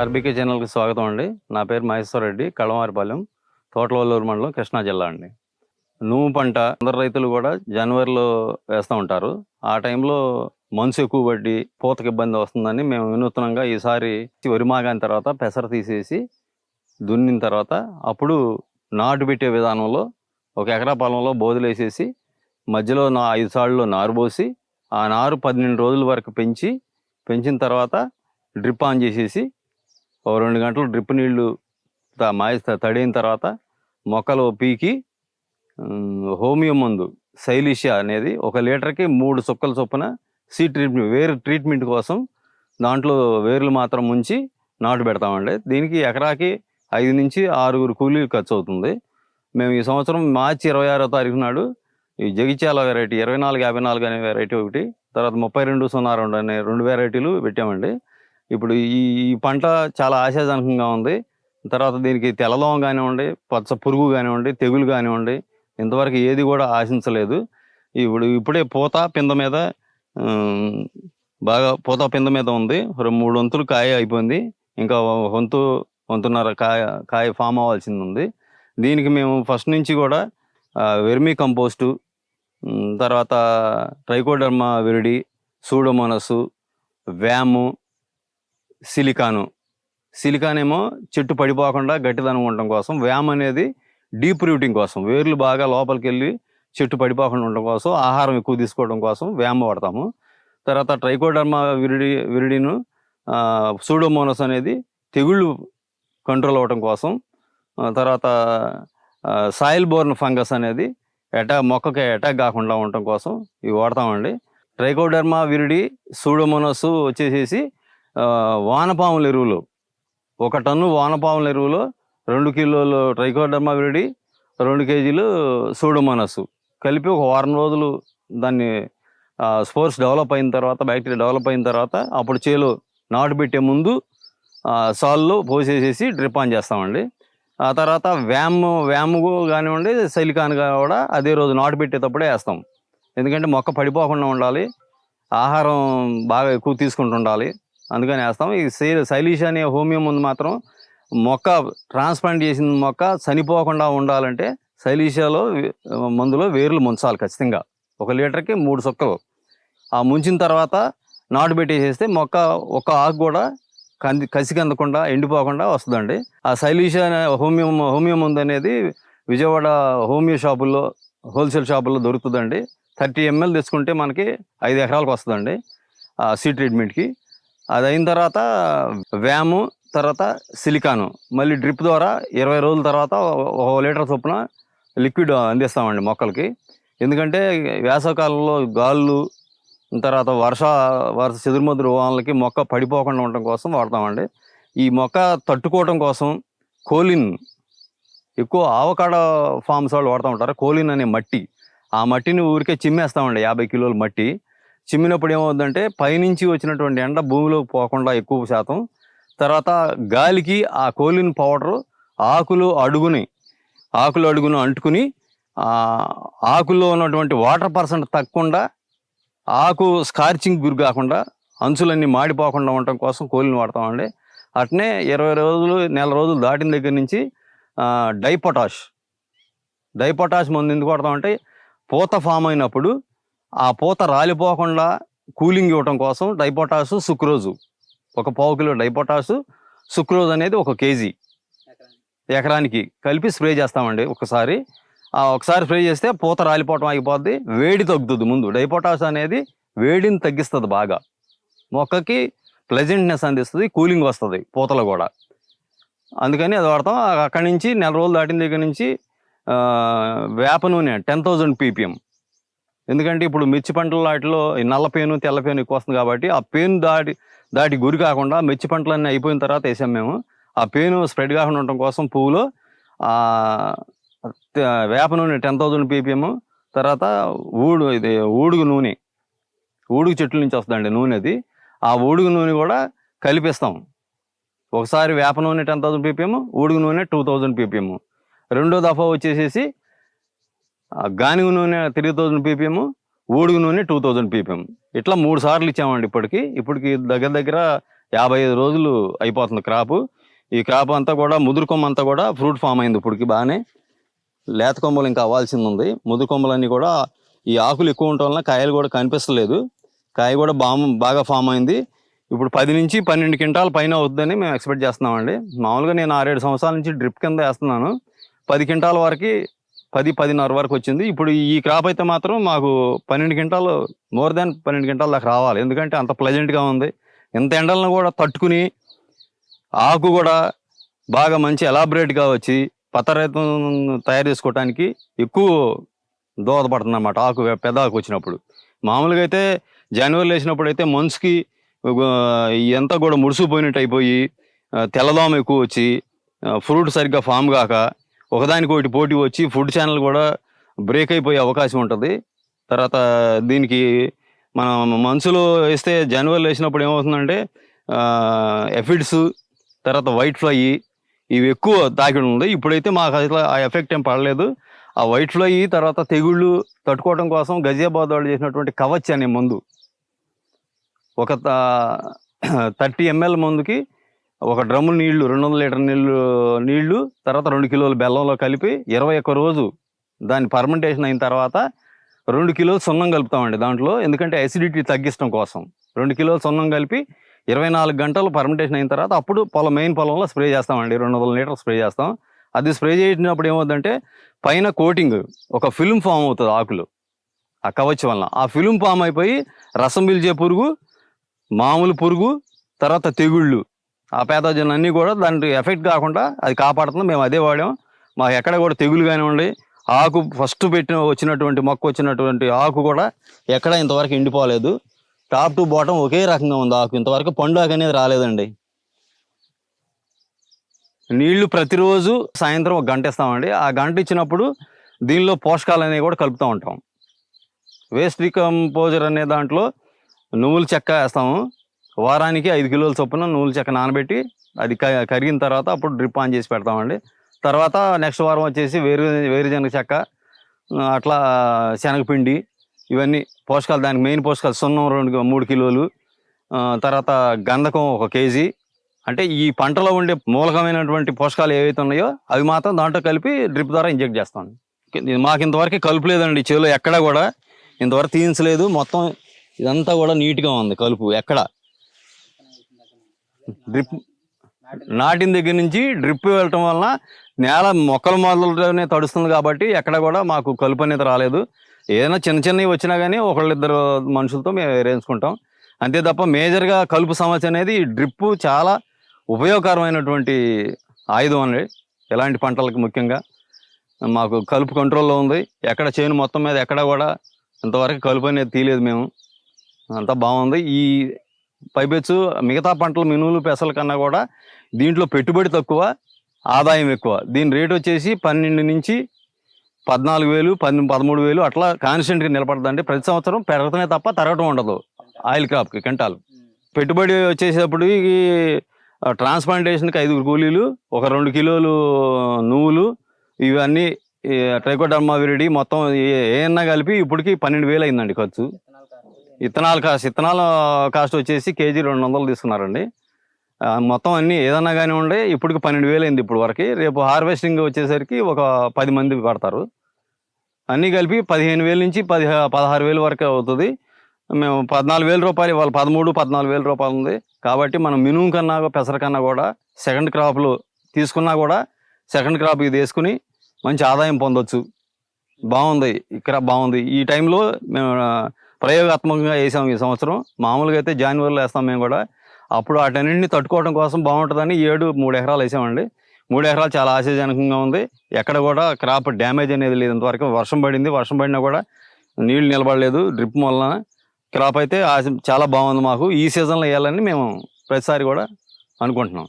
RBK ఛానల్కి స్వాగతం అండి. నా పేరు మహేశ్వర్ రెడ్డి కళవారిపాలెం తోటలవల్లూరు మండలం కృష్ణా జిల్లా అండి. నువ్వు పంట అందరు రైతులు కూడా జనవరిలో వేస్తూ ఉంటారు. ఆ టైంలో మంచు ఎక్కువ పడ్డి పూతకి ఇబ్బంది వస్తుందని మేము వినూత్నంగా ఈసారి వరి మాగాని తర్వాత పెసర తీసేసి దున్నిన తర్వాత అప్పుడు నాటు పెట్టే విధానంలో ఒక ఎకరా పొలంలో బోధులు వేసేసి మధ్యలో నా ఐదు సార్లు నారు పోసి ఆ నారు పన్నెండు రోజుల వరకు పెంచి పెంచిన తర్వాత డ్రిప్ ఆన్ చేసేసి ఓ రెండు గంటలు డ్రిప్ నీళ్ళు మాయిస్తా తడిన తర్వాత మొక్కలు పీకి హోమియో మందు శైలిషియా అనేది ఒక లీటర్కి మూడు చుక్కల చొప్పున సీ ట్రీట్మెంట్ వేరు ట్రీట్మెంట్ కోసం దాంట్లో వేర్లు మాత్రం ఉంచి నాటు పెడతామండి. దీనికి ఎకరాకి ఐదు నుంచి ఆరుగురు కూలీలు ఖర్చు అవుతుంది. మేము ఈ సంవత్సరం మార్చి ఇరవై ఆరో తారీఖు నాడు ఈ జగిత్యాల వెరైటీ ఇరవై నాలుగు యాభై నాలుగు అనే వెరైటీ ఒకటి తర్వాత ముప్పై రెండు సున్నా రెండు అనే రెండు వెరైటీలు పెట్టామండి. ఇప్పుడు ఈ ఈ పంట చాలా ఆశాజనకంగా ఉంది. తర్వాత దీనికి తెల్లదోమ కానివ్వండి పచ్చ పురుగు కానివ్వండి తెగులు కానివ్వండి ఇంతవరకు ఏది కూడా ఆశించలేదు. ఇప్పుడు ఇప్పుడే పూత పింద మీద బాగా పూత పింద మీద ఉంది. మూడు వంతులు కాయ అయిపోయింది. ఇంకా వంతు వంతున్నర కాయ కాయ ఫామ్ అవ్వాల్సింది ఉంది దీనికి మేము ఫస్ట్ నుంచి కూడా వెర్మీ కంపోస్టు తర్వాత ట్రైకోడర్మా విరిడి సూడోమోనస్ వ్యాము సిలికాను. సిలికాన్ ఏమో చెట్టు పడిపోకుండా గట్టిదనం ఉండటం కోసం వ్యామ్ అనేది డీప్ రూటింగ్ కోసం వేర్లు బాగా లోపలికి వెళ్ళి చెట్టు పడిపోకుండా ఉండడం కోసం ఆహారం ఎక్కువ తీసుకోవడం కోసం వ్యామ్ వాడతాము. తర్వాత ట్రైకోడర్మా విరిడి విరిడిను సూడోమోనస్ అనేది తెగుళ్ళు కంట్రోల్ అవ్వడం కోసం తర్వాత సాయిల్ బోర్న్ ఫంగస్ అనేది అటాక్ మొక్కకి అటాక్ కాకుండా ఉండటం కోసం ఇవి వాడతామండి. ట్రైకోడర్మా విరిడి సూడోమోనస్ వచ్చేసేసి వానపాముల ఎరువులు. ఒక టన్ను వానపాముల ఎరువులు రెండు కిలోలు ట్రైకోడర్మా విరిడి రెండు కేజీలు సూడోమోనస్ కలిపి ఒక వారం రోజులు దాన్ని స్పోర్ట్స్ డెవలప్ అయిన తర్వాత బ్యాక్టీరియా డెవలప్ అయిన తర్వాత అప్పుడు చేలో నాటు పెట్టే ముందు సాల్లో పోసేసేసి డ్రిప్ ఆన్ చేస్తామండి. ఆ తర్వాత వ్యామ్ వ్యామ్ కానివ్వండి సైలికాన్ కూడా అదే రోజు నాటు పెట్టేటప్పుడే వేస్తాం. ఎందుకంటే మొక్క పడిపోకుండా ఉండాలి ఆహారం బాగా ఎక్కువ తీసుకుంటుండాలి. అందుకని వేస్తాం. ఈ సై- శైలీష్ అనే హోమియో ముందు మాత్రం మొక్క ట్రాన్స్ప్లాంట్ చేసిన మొక్క చనిపోకుండా ఉండాలంటే శైలీషాలో మందులో వేర్లు ముంచాలి ఖచ్చితంగా. ఒక లీటర్కి మూడు చుక్కలు ఆ ముంచిన తర్వాత నాటు పెట్టేసేస్తే మొక్క ఒక ఆకు కూడా కంది కసి కందకుండా ఎండిపోకుండా వస్తుందండి. ఆ శైలీష అనే హోమియో హోమియో మందు అనేది విజయవాడ హోమియో షాపుల్లో హోల్సేల్ షాపుల్లో దొరుకుతుందండి. థర్టీ ఎంఎల్ తెచ్చుకుంటే మనకి ఐదు ఎకరాలకు వస్తుందండి. ఆ సీ ట్రీట్మెంట్కి. అది అయిన తర్వాత వ్యాము తర్వాత సిలికాను. మళ్ళీ డ్రిప్ ద్వారా ఇరవై రోజుల తర్వాత ఒక లీటర్ చొప్పున లిక్విడ్ అందిస్తామండి మొక్కలకి. ఎందుకంటే వేసవకాలంలో గాళ్ళు తర్వాత వర్ష వర్ష చెదురుమదురు వానలకి మొక్క పడిపోకుండా ఉండటం కోసం వాడతామండి. ఈ మొక్క తట్టుకోవడం కోసం కోలిన్ ఎక్కువ ఆవకాడ ఫామ్స్ వాళ్ళు వాడుతూ ఉంటారు. కోలిన్ అనే మట్టి. ఆ మట్టిని ఊరికే చిమ్మేస్తామండి యాభై కిలోల మట్టి. చిమ్మినప్పుడు ఏమవుతుందంటే పైనుంచి వచ్చినటువంటి ఎండ భూమిలోకి పోకుండా ఎక్కువ శాతం. తర్వాత గాలికి ఆ కోలిన్ పౌడర్ ఆకులు అడుగుని ఆకులు అడుగును అంటుకుని ఆకుల్లో ఉన్నటువంటి వాటర్ పర్సెంట్ తగ్గకుండా ఆకు స్కార్చింగ్ గురి కాకుండా అంచులన్నీ మాడిపోకుండా ఉండటం కోసం కోలిని వాడతామండి. అట్నే ఇరవై రోజులు నెల రోజులు దాటిన దగ్గర నుంచి డైపొటాష్ డైపొటాష్ మందు ఎందుకు వాడతామంటే పూత ఫామ్ అయినప్పుడు ఆ పూత రాలిపోకుండా కూలింగ్ ఇవ్వటం కోసం డైపొటాసు సుక్రోజు. ఒక పావు కిలో డైపొటాసు సుక్రోజ్ అనేది ఒక కేజీ. ఎకరానికి. కలిపి స్ప్రే చేస్తామండి ఒకసారి. ఆ ఒకసారి స్ప్రే చేస్తే పూత రాలిపోవటం అయిపోద్ది వేడి తగ్గుతుంది ముందు. డైపోటాస్ అనేది వేడిని తగ్గిస్తుంది బాగా. మొక్కకి ప్లెజెంట్నెస్ అందిస్తుంది కూలింగ్ వస్తుంది పూతలో కూడా. అందుకని అది వాడతాం. అక్కడి నుంచి నెల రోజులు దాటిన దగ్గర నుంచి వేప నూనె టెన్ థౌజండ్ పీపీఎం. ఎందుకంటే ఇప్పుడు మిర్చి పంటల వాటిలో నల్ల పేను తెల్ల పేను ఎక్కువ వస్తుంది కాబట్టి ఆ పేను దాటి దాటి గురి కాకుండా మిర్చి పంటలన్నీ అయిపోయిన తర్వాత వేసాం మేము. ఆ పేను స్ప్రెడ్ కాకుండా ఉండటం కోసం పువ్వులు వేప నూనె టెన్ థౌజండ్ పీపీఎం తర్వాత ఊడు ఇది ఊడుగు నూనె ఊడుగు చెట్ల నుంచి వస్తుందండి నూనె అది. ఆ ఊడుగు నూనె కూడా కలిపిస్తాం. ఒకసారి వేప నూనె టెన్ థౌసండ్ పీపీఎం ఊడుగు నూనె టూ థౌజండ్ పీపీఎం రెండో దఫా వచ్చేసేసి గానిగ నూనె త్రీ థౌజండ్ పీపీఎం ఓడుగు నూనె టూ థౌజండ్ పీపీఎం. ఇట్లా మూడు సార్లు ఇచ్చామండి ఇప్పటికి. ఇప్పటికి దగ్గర దగ్గర యాభై ఐదు రోజులు అయిపోతుంది క్రాపు. ఈ క్రాప్ అంతా కూడా ముదురు కొమ్మ అంతా కూడా ఫ్రూట్ ఫామ్ అయింది ఇప్పటికి బాగానే. లేత కొమ్మలు ఇంకా అవ్వాల్సింది ఉంది. ముదురు కొమ్మలన్నీ కూడా ఈ ఆకులు ఎక్కువ ఉండటం వలన కాయలు కూడా కనిపిస్తలేదు. కాయ కూడా బాగా బాగా ఫామ్ అయింది. ఇప్పుడు పది నుంచి పన్నెండు క్వింటాల పైన అవుతుందని మేము ఎక్స్పెక్ట్ చేస్తున్నామండి. మామూలుగా నేను ఆరేడు సంవత్సరాల నుంచి డ్రిప్ కింద వేస్తున్నాను. పది క్వింటాల వరకు పది పదిన్నర వరకు వచ్చింది. ఇప్పుడు ఈ క్రాప్ అయితే మాత్రం మాకు పన్నెండు క్వింటాలు మోర్ దాన్ పన్నెండు క్వింటాల దాకా రావాలి. ఎందుకంటే అంత ప్లెజెంట్గా ఉంది. ఇంత ఎండలను కూడా తట్టుకుని ఆకు కూడా బాగా మంచి ఎలాబరేట్గా వచ్చి పతరైతం తయారు చేసుకోవడానికి ఎక్కువ దోహదపడుతుంది అన్నమాట ఆకు పెద్ద ఆకు వచ్చినప్పుడు. మామూలుగా అయితే జనవరిలో వేసినప్పుడు అయితే మంచుకి ఎంత కూడా ముడుసుకుపోయినట్టు అయిపోయి తెల్లదోమ ఎక్కువ వచ్చి ఫ్రూట్ సరిగ్గా ఫామ్ కాక ఒకదానికి ఒకటి పోటీ వచ్చి ఫుడ్ ఛానల్ కూడా బ్రేక్ అయిపోయే అవకాశం ఉంటుంది. తర్వాత దీనికి మనం మంచులో వేస్తే జనవరిలో వేసినప్పుడు ఏమవుతుందంటే ఎఫిడ్స్ తర్వాత వైట్ ఫ్లై ఇవి ఎక్కువ తాకిడి ఉంది. ఇప్పుడైతే మాకు అసలు ఆ ఎఫెక్ట్ ఏం పడలేదు. ఆ వైట్ ఫ్లై తర్వాత తెగుళ్ళు తట్టుకోవడం కోసం గజియాబాద్ వాళ్ళు చేసినటువంటి కవచ్ అనే మందు. ఒక థర్టీ ఎంఎల్ మందుకి ఒక డ్రమ్ము నీళ్ళు రెండు వందల లీటర్ నీళ్ళు నీళ్ళు తర్వాత రెండు కిలోలు బెల్లంలో కలిపి ఇరవై ఒక్క రోజు దాని పర్మెంటేషన్ అయిన తర్వాత రెండు కిలోలు సున్నం కలుపుతామండి దాంట్లో. ఎందుకంటే అసిడిటీ తగ్గించడం కోసం. రెండు కిలోలు సున్నం కలిపి ఇరవై నాలుగు గంటలు పర్మెంటేషన్ అయిన తర్వాత అప్పుడు పొలం మెయిన్ పొలంలో స్ప్రే చేస్తామండి. రెండు వందల లీటర్ స్ప్రే చేస్తాం. అది స్ప్రే చేసినప్పుడు ఏమవుతుందంటే పైన కోటింగ్ ఒక ఫిల్మ్ ఫామ్ అవుతుంది ఆకులు. ఆ కవచ్ వలన. ఆ ఫిల్మ్ ఫామ్ అయిపోయి రసం పీల్చే పురుగు మామూలు పురుగు తర్వాత తెగుళ్ళు. ఆ పేదజన్ అన్నీ కూడా దానికి ఎఫెక్ట్ కాకుండా అది కాపాడుతుంది. మేము అదే వాడాం. మాకు ఎక్కడ కూడా తెగులు కానివ్వండి ఆకు ఫస్ట్ పెట్టిన వచ్చినటువంటి మొక్క వచ్చినటువంటి ఆకు కూడా ఎక్కడ ఇంతవరకు ఎండిపోలేదు. టాప్ టు బాటం ఒకే రకంగా ఉంది ఆకు. ఇంతవరకు పండు ఆకు అనేది రాలేదండి. నీళ్ళు ప్రతిరోజు సాయంత్రం ఒక గంట ఇస్తామండి. ఆ గంట ఇచ్చినప్పుడు దీనిలో పోషకాలు అనేవి కూడా కలుపుతూ ఉంటాం. వేస్ట్ డికంపోజర్ అనే దాంట్లో నువ్వుల చెక్క వేస్తాము. వారానికి ఐదు కిలోల చొప్పున నూలు చెక్క నానబెట్టి అది క- కరిగిన తర్వాత అప్పుడు డ్రిప్ ఆన్ చేసి పెడతామండి. తర్వాత నెక్స్ట్ వారం వచ్చేసి వేరు వేరుశనగ చెక్క అట్లా శనగపిండి ఇవన్నీ పోషకాలు దానికి మెయిన్ పోషకాలు సున్నం రెండు మూడు కిలోలు తర్వాత గంధకం ఒక కేజీ. అంటే ఈ పంటలో ఉండే మూలకమైనటువంటి పోషకాలు ఏవైతే ఉన్నాయో అవి మాత్రం దాంట్లో కలిపి డ్రిప్ ద్వారా ఇంజెక్ట్ చేస్తాం. మాకు ఇంతవరకు కలుపు లేదండి. చేలో ఎక్కడ కూడా ఇంతవరకు తీయించలేదు. మొత్తం ఇదంతా కూడా నీట్గా ఉంది కలుపు ఎక్కడ. డ్రిప్ నాటిన దగ్గర నుంచి డ్రిప్ వెళ్ళటం వలన నేల మొక్కలు మొదలనే తడుస్తుంది కాబట్టి ఎక్కడ కూడా మాకు కలుపు అనేది రాలేదు. ఏదైనా చిన్న చిన్నవి వచ్చినా కానీ ఒకళ్ళిద్దరు మనుషులతో మేము వేరేసుకుంటాం. అంతే తప్ప మేజర్గా కలుపు సమస్య అనేది డ్రిప్ చాలా ఉపయోగకరమైనటువంటి ఆయుధం అండి. ఎలాంటి పంటలకు ముఖ్యంగా మాకు కలుపు కంట్రోల్లో ఉంది. ఎక్కడ చేను మొత్తం మీద ఎక్కడ కూడా ఇంతవరకు కలుపు అనేది తీయలేదు మేము. అంతా బాగుంది. ఈ పైపెచ్చు మిగతా పంటలు మినువులు పెసల కన్నా కూడా దీంట్లో పెట్టుబడి తక్కువ ఆదాయం ఎక్కువ. దీని రేట్ వచ్చేసి పన్నెండు నుంచి పద్నాలుగు వేలు పన్నెండు పదమూడు వేలు అట్లా కాన్స్టెంట్గా నిలబడుతుంది అంటే ప్రతి సంవత్సరం పెరగటమే తప్ప తరగటం ఉండదు ఆయిల్ క్రాప్కి క్వింటాల్ పెట్టుబడి వచ్చేసేప్పుడు ఈ ట్రాన్స్ప్లాంటేషన్కి ఐదుగురు కూలీలు ఒక రెండు కిలోలు నువ్వులు ఇవన్నీ ట్రైకోడర్మా విరిడి మొత్తం ఏ- ఏమన్నా కలిపి ఇప్పటికి పన్నెండు వేలు అయిందండి ఖర్చు. ఇత్తనాల కాస్ట్ ఇత్తనాల కాస్ట్ వచ్చేసి కేజీ రెండు వందలు తీసుకున్నారండి. మొత్తం అన్ని ఏదన్నా కానివ్వండి ఇప్పటికి పన్నెండు వేలు అయింది ఇప్పుడు వరకు. రేపు హార్వెస్టింగ్ వచ్చేసరికి ఒక పది మంది పడతారు. అన్నీ కలిపి పదిహేను వేల నుంచి పది పదహారు వేలు వరకు అవుతుంది. మేము పద్నాలుగు వేల రూపాయలు ఇవాళ పదమూడు పద్నాలుగు వేల రూపాయలు ఉంది. కాబట్టి మనం మినుము కన్నా పెసర కన్నా కూడా సెకండ్ క్రాప్లు తీసుకున్నా కూడా సెకండ్ క్రాప్ ఇది వేసుకుని మంచి ఆదాయం పొందొచ్చు. బాగుంది. ఇక్కడ బాగుంది. ఈ టైంలో మేము ప్రయోగాత్మకంగా వేసాం ఈ సంవత్సరం. మామూలుగా అయితే జనవరిలో వేస్తాం మేము కూడా. అప్పుడు వాటన్నింటిని తట్టుకోవడం కోసం బాగుంటుందని ఏడు మూడు ఎకరాలు వేసామండి. మూడు ఎకరాలు చాలా ఆశాజనకంగా ఉంది. ఎక్కడ కూడా క్రాప్ డ్యామేజ్ అనేది లేదు ఇంతవరకు. వర్షం పడింది. వర్షం పడినా కూడా నీళ్ళు నిలబడలేదు డ్రిప్ వలన. క్రాప్ అయితే ఆశ చాలా బాగుంది మాకు. ఈ సీజన్లో వేయాలని మేము ప్రతిసారి కూడా అనుకుంటున్నాం.